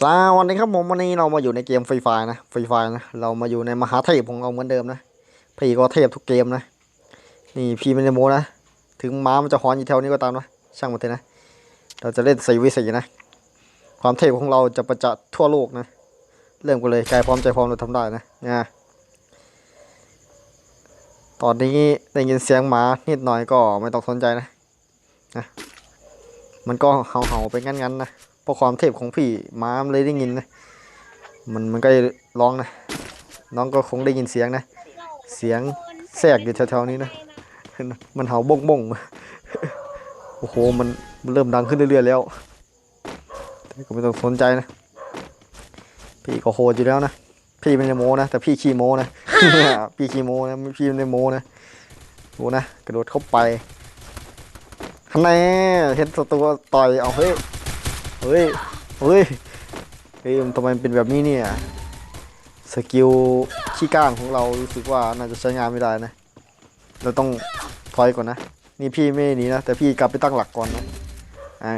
สวัสดีครับผมวันนี้เรามาอยู่ในเกมฟรีไฟนะฟรีไฟนะเรามาอยู่ในมหาเทพของเราเหมือนเดิมนะพี่ก็เทพทุกเกมนะ นี่พี่ไม่ได้โมนะ ถึงม้ามันจะฮอนอยู่แถวนี้ก็ตามนะช่างมันเถอะนะ เราจะเล่นสี่วิสี่นะ ความเทพของเราจะประจักษ์ทั่วโลกนะ เริ่มกันเลยกายพร้อมใจพร้อมเราทำได้นะนะตอนนี้ได้ยินเสียงหมานิดหน่อยก็ไม่ต้องสนใจนะนะมันก็เห่าๆไปงั้นๆนะ เพราะความเทพของพี่ม้ามเลยได้ยินนะ มันมันก็ร้องนะ น้องก็คงได้ยินเสียงนะ เสียงแทรกอยู่แถวๆนี้นะ มันเห่าบ้งบ้งโอ้โห มันเริ่มดังขึ้นเรื่อยๆแล้วแต่ก็ไม่ต้องสนใจนะ พี่ก็โหดอยู่แล้วนะ พี่ไม่ได้โมนะ แต่พี่ขี้โมนะ พี่ขี้โมนะไม่พี่ไม่ได้โมนะดูนะ กระโดดเข้าไปฮันแน่เห็นศัตรูต่อยเอาเฮ้ย เฮ้ย เฮ้ย เฮ้ยมันทำไมเป็นแบบนี้เนี่ย สกิลขี้ก้างของเรารู้สึกว่าน่าจะใช้งานไม่ได้นะ เราต้องถอยก่อนนะ นี่พี่ไม่หนีนะ แต่พี่กลับไปตั้งหลักก่อนนะ อ่า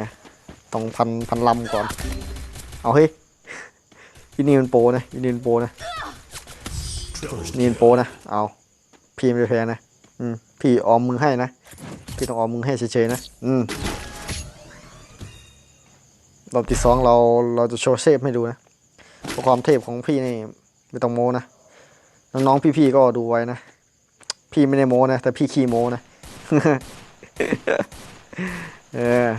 ต้องพันพันลำก่อน เอาเฮ้ยอีนี่มันโปนะอีนี่มันโปนะนี่มันโปนะ เอา พี่ไม่แพ้นะ อืม พี่ออมมือให้นะ พี่ต้องออมมือให้เฉยๆนะ อืม รอบที่สองเราเราจะโชว์เซฟให้ดูนะเพราะความเทพของพี่นี่ไม่ต้องโมนะน้องๆพี่ๆก็ดูไว้นะพี่ไม่ได้โมนะแต่พี่ขี้โมนะเออ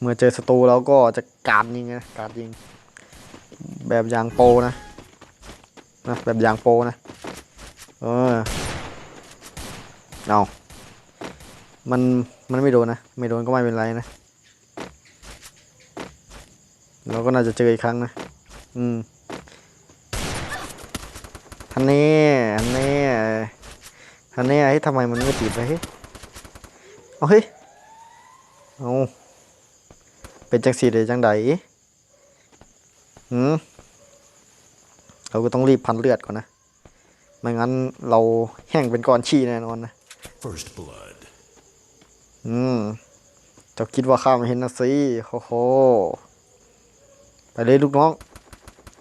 เมื่อเจอศัตรูเราก็จะการยิงนะการยิง แบบยางโปนะนะแบบยางโปนะเออเอา มันมันไม่โดนนะ ไม่โดนก็ไม่เป็นไรนะ เราก็น่าจะเจออีกครั้งนะ อืมทันนี้ทันนี้ทันนี้ไอ้ทำไมมันไม่ติดไปเฮ้ยเอาเฮ้ยเอาเป็นจังสีเดจังใดอืมเราก็ต้องรีบพันเลือดก่อนนะ ไม่งั้นเราแห้งเป็นก้อนขี้แน่นอนนะ First blood. อืมเจ้าคิดว่าข้าไม่เห็นนะสิโอ้โหไปเลยลูกน้อง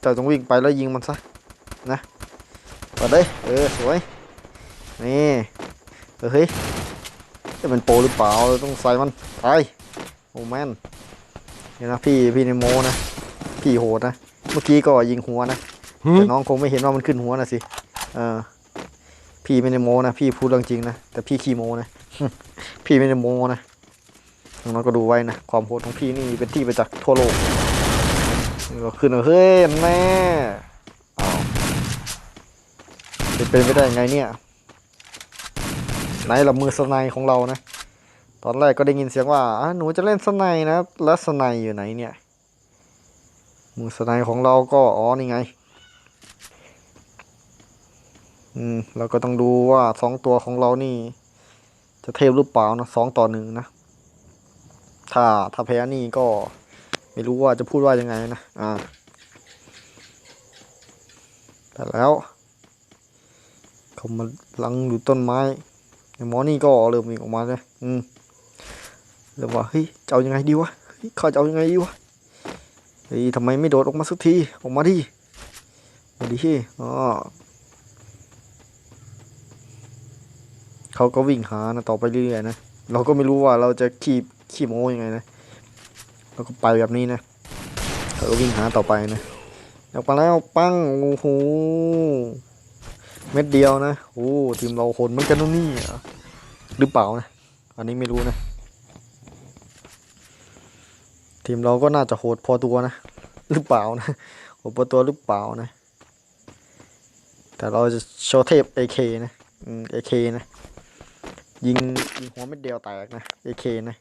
เจ้าต้องวิ่งไปแล้วยิงมันซะ นะไปเลยเออสวย นี่เออเฮ้ยจะเป็นโปรหรือเปล่า ต้องใส่มันไปโอ้แมนเนี่ยนะพี่พี่ในโมนะ พี่โหดนะ เมื่อกี้ก็ยิงหัวนะ แต่น้องคงไม่เห็นว่ามันขึ้นหัวนะสิ เออ พี่ไม่ได้โมนะ พี่พูดเรื่องจริงนะ แต่พี่ขี้โมนะ พี่ไม่ได้โมนะน้องก็ดูไว้นะ ความโหดของพี่นี่เป็นที่ปจักทั่วโลกก็ขึ้นเฮ้ยแม่อ้าเป็นไปได้ยังไงเนี่ยไหนละมือสไนของเรานะ ตอนแรกก็ได้ยินเสียงว่าอะหนูจะเล่นสไนนะ แล้วสไนอยู่ไหนเนี่ย มือสไนของเราก็อ๋อนี่ไง อืมเราก็ต้องดูว่าสองตัวของเรานี่ จะเทพหรือเปล่านะสองต่อหนึ่งนะ ถ้าถ้าแพ้นี่ก็ไม่รู้ว่าจะพูดว่ายังไงนะ อ่า แต่แล้วเขามาลังอยู่ต้นไม้ไอ้หมอนี่ก็เริ่มวิ่งออกมาเลยอืมเริ่มว่าเฮ้ยจะเอายังไงดีวะเฮ้ยเขาจะเอายังไงดีวะเฮ้ยทำไมไม่โดดออกมาสักที ออกมาดิมาดิอ๋อ เขาก็วิ่งหานะต่อไปเรื่อยๆนะเราก็ไม่รู้ว่าเราจะขี่ขี่โมยังไงนะเราก็ไปแบบนี้นะเราก็วิ่งหาต่อไปนะออกมาแล้วปั้งโอ้โหเม็ดเดียวนะโอ้ทีมเราโหดเหมือนกันนู่นนี่หรือเปล่านะอันนี้ไม่รู้นะ ทีมเราก็น่าจะโหดพอตัวนะหรือเปล่านะโหดพอตัวหรือเปล่านะ แต่เราจะโชว์เทพ AK นะอืม AK นะ ยิงยิงหัวเม็ดเดียวแตกนะ AK นะ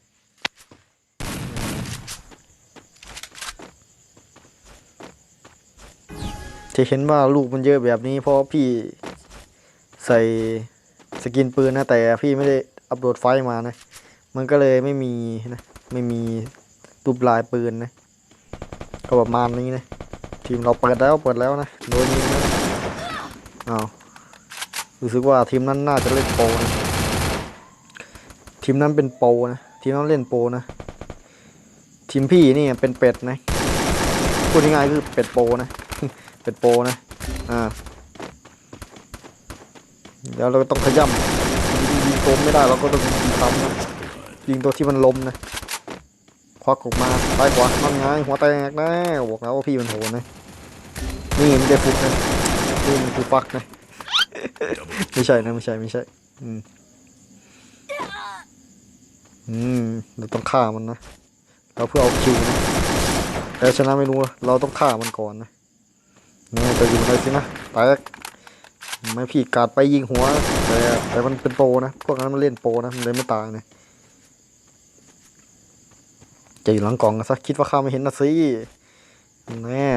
ที่เห็นว่าลูกมันเยอะแบบนี้เพราะพี่ใส่สกินปืนนะแต่พี่ไม่ได้อัปโหลดไฟล์มานะ มันก็เลยไม่มีนะ ไม่มีรูปลายปืนนะ ก็ประมาณนี้นะ ทีมเราเปิดแล้วเปิดแล้วนะโดยนี้นะอ้าวรู้สึกว่าทีมนั้นน่าจะเล่นโปนะ ทีมนั้นเป็นโปนะ ทีมเราเล่นโปนะ ทีมพี่นี่เป็นเป็ดนะพูดง่ายๆคือเป็ดโปนะ เป็ดโปนะ อ่าเดี๋ยวเราก็ต้องขย่ำยิงตัวไม่ได้เราก็ต้องยิงซ้ำนะยิงตัวที่มันล้มนะ ควักออกมาซ้ายขวานั่นไงหัวแตกนะบอกแล้วว่าพี่มันโหดนะ นี่ไม่ได้ฟุกนะนี่มันคือฟักนะ ไม่ใช่นะไม่ใช่ไม่ใช่ อืม อืมเราต้องฆ่ามันนะ เราเพื่อเอาคิวนะแต่ชนะไม่รู้ เราต้องฆ่ามันก่อนนะนี่จะยิงอะไรสินะแตกไม่พี่กาดไปยิงหัว แต่แต่มันเป็นโปรนะ พวกนั้นมันเล่นโปรนะ มันเลยไม่ตายนะจะอยู่หลังกล่องซะคิดว่าข้าไม่เห็นนะสิแน่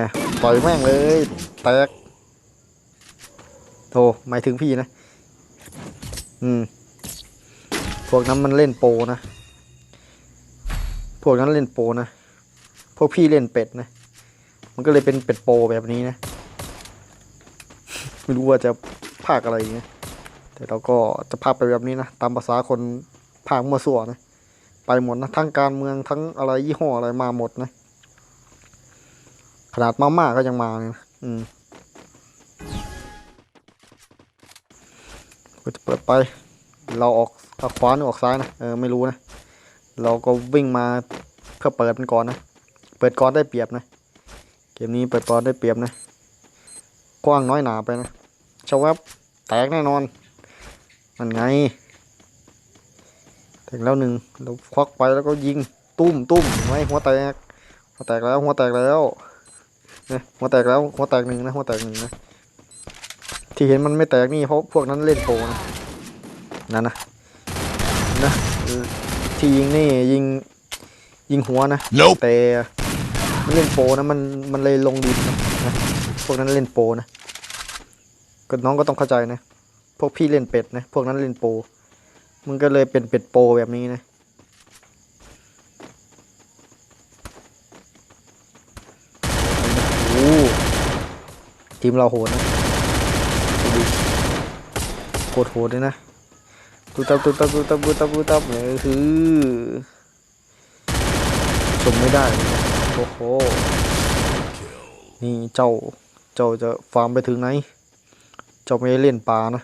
ต่อยแม่งเลย แตกโธ่หมายถึงพี่นะ อืม พวกนั้นมันเล่นโปรนะ พวกนั้นเล่นโปนะ พวกพี่เล่นเป็ดนะ มันก็เลยเป็นเป็ดโปแบบนี้นะ ไม่รู้ว่าจะภาคอะไรอย่างเงี้ยแต่เราก็จะภาคไปแบบนี้นะ ตามภาษาคนภาคมั่วสั่วนะ ไปหมดนะ ทั้งการเมืองทั้งอะไรยี่ห้ออะไรมาหมดนะ ขนาดมาม่าก็ยังมาเลยนะอืมก็จะเปิดไป เราออกออกขวาหรือออกซ้ายนะ เออไม่รู้นะ เราก็วิ่งมา เพื่อเปิดมันก่อนนะ เปิดก่อนได้เปรียบนะ เกมนี้เปิดก่อนได้เปรียบนะ กว้างน้อยหนาไปนะชาวับแตกแน่นอน มันไงแตกแล้วหนึ่งเราควักไปแล้วก็ยิงตุ้มตุ้มไว้หัวแตก หัวแตกแล้ว หัวแตกแล้วนี่หัวแตกแล้ว หัวแตกหนึ่งนะ หัวแตกหนึ่งนะ ที่เห็นมันไม่แตกนี่เพราะพวกนั้นเล่นโปนะนั่นนะนะที่ยิงนี่ยิง ยิงหัวนะ Nope. แต่มันเล่นโปรนะมันมันเลยลงดินนะนะพวกนั้นเล่นโปรนะก็น้องก็ต้องเข้าใจนะ พวกพี่เล่นเป็ดนะ พวกนั้นเล่นโปรมันก็เลยเป็นเป็ดโปรแบบนี้นะโอ้ทีมเราโหดนะดูดิโคตรโหดเลยนะตูตับตูตับตูตับตูตับตูตับเนี่ยคือ ชมไม่ได้ โอ้โห นี่เจ้า เจ้าจะฟาร์มไปถึงไหน เจ้าไม่ได้เล่นปลานะ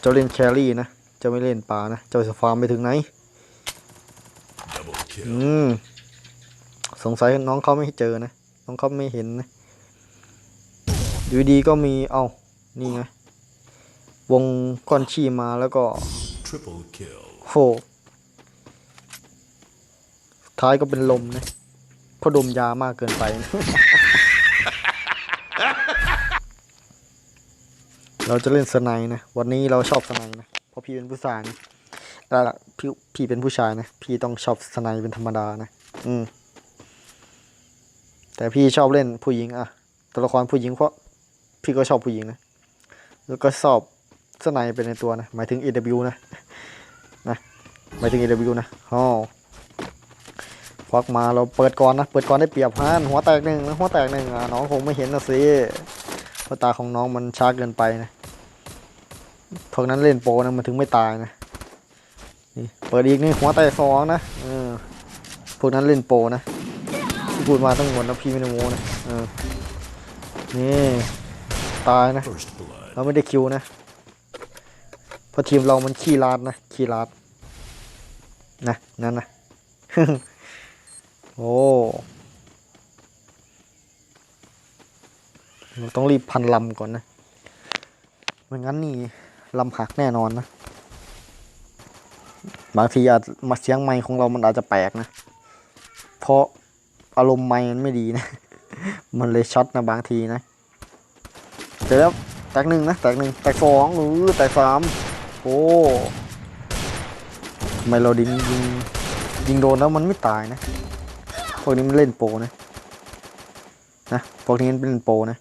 เจ้าเล่นแครี่นะ เจ้าไม่เล่นปลานะ เจ้าจะฟาร์มไปถึงไหน อืม สงสัยน้องเขาไม่เจอนะ น้องเขาไม่เห็นนะ อยู่ดีก็มี เอานี่ไง วงก้อนชีมาแล้วก็ Triple kill. โห ท้ายก็เป็นลมนะเพราะดมยามากเกินไปนะเราจะเล่นสไนด์นะ วันนี้เราชอบสไนด์นะ เพราะพี่เป็นผู้ชายนะแต่ละพี่พี่เป็นผู้ชายนะ พี่ต้องชอบสไนด์เป็นธรรมดานะ อืม แต่พี่ชอบเล่นผู้หญิงอะตัวละครผู้หญิงเพราะพี่ก็ชอบผู้หญิงนะ แล้วก็ชอบสไนด์เป็นในตัวนะ หมายถึง AW นะ นะ หมายถึง AW นะอ๋อ วักมาเราเปิดก่อนนะเปิดก่อนได้เปรียบฮันหัวแตกหนึ่งหัวแตกหนึ่งอะน้องคงไม่เห็นนะสิเพราะตาของน้องมันช้าเกินไปนะพวกนั้นเล่นโปรนะมันถึงไม่ตายนะนี่เปิดอีกนี่หัวแตกสองนะเออพวกนั้นเล่นโปรนะที่พูดมาทั้งหมดนะพี่ไม่ได้โม้นะเออนี่ตายนะเราไม่ได้คิวนะเพราะทีมเรามันขี้ลาดนะขี้ลาดนะนั่นนะ โอ้เราต้องรีบพันลำก่อนนะไม่งั้นนี่ลำหักแน่นอนนะ บางทีอาจมาเสียงไมค์ของเรามันอาจจะแปลกนะ เพราะอารมณ์ไมค์มันไม่ดีนะ มันเลยช็อตนะบางทีนะเดี๋ยวแตกหนึ่งนะแตกหนึ่งแตกสองหรือแตกสามโอ้ไมเราดิงยิงยิงโดนแล้วมันไม่ตายนะ วกนี้มันเล่นโปนะนะพวกนี้มันเป็นโปนะ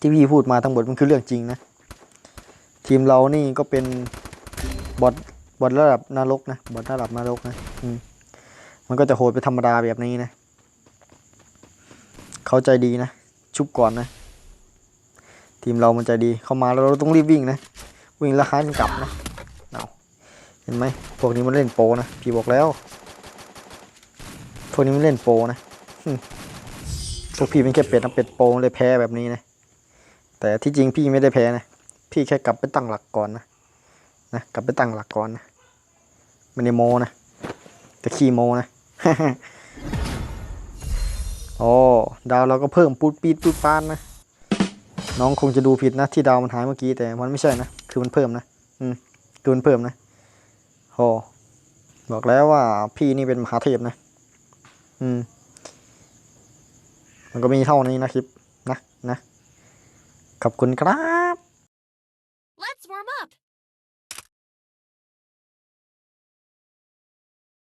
ที่พี่พูดมาทั้งหมดมันคือเรื่องจริงนะ ทีมเรานี่ก็เป็นบอทบอทระดับนรกนะบอทระดับนรกนะอืมมันก็จะโหดไปธรรมดาแบบนี้นะ เขาใจดีนะ ชุบก่อนนะ ทีมเรามันใจดีเข้ามาแล้วเราต้องรีบวิ่งนะ วิ่งแล้วค้านกลับนะเอาเห็นไหมพวกนี้มันเล่นโปนะ พี่บอกแล้ว วกนี้ไมันเล่นโปรนะพวกพี่เป็นแค่เป็ดนะเป็ดโปรเลยแพ้แบบนี้นะ แต่ที่จริงพี่ไม่ได้แพ้นะ พี่แค่กลับไปตั้งหลักก่อนนะ นะกลับไปตั้งหลักก่อนนะไม่ได้โมนะ แต่ขี้โมนะ โอ้ดาวเราก็เพิ่มปูดปีดปูดปานนะ น้องคงจะดูผิดนะ ที่ดาวมันหายเมื่อกี้แต่มันไม่ใช่นะ คือมันเพิ่มนะ อืมคือมันเพิ่มนะโอ้บอกแล้วว่าพี่นี่เป็นมหาเทพนะ อืม มันก็มีเท่านี้นะคลิป นะนะ ขอบคุณครับ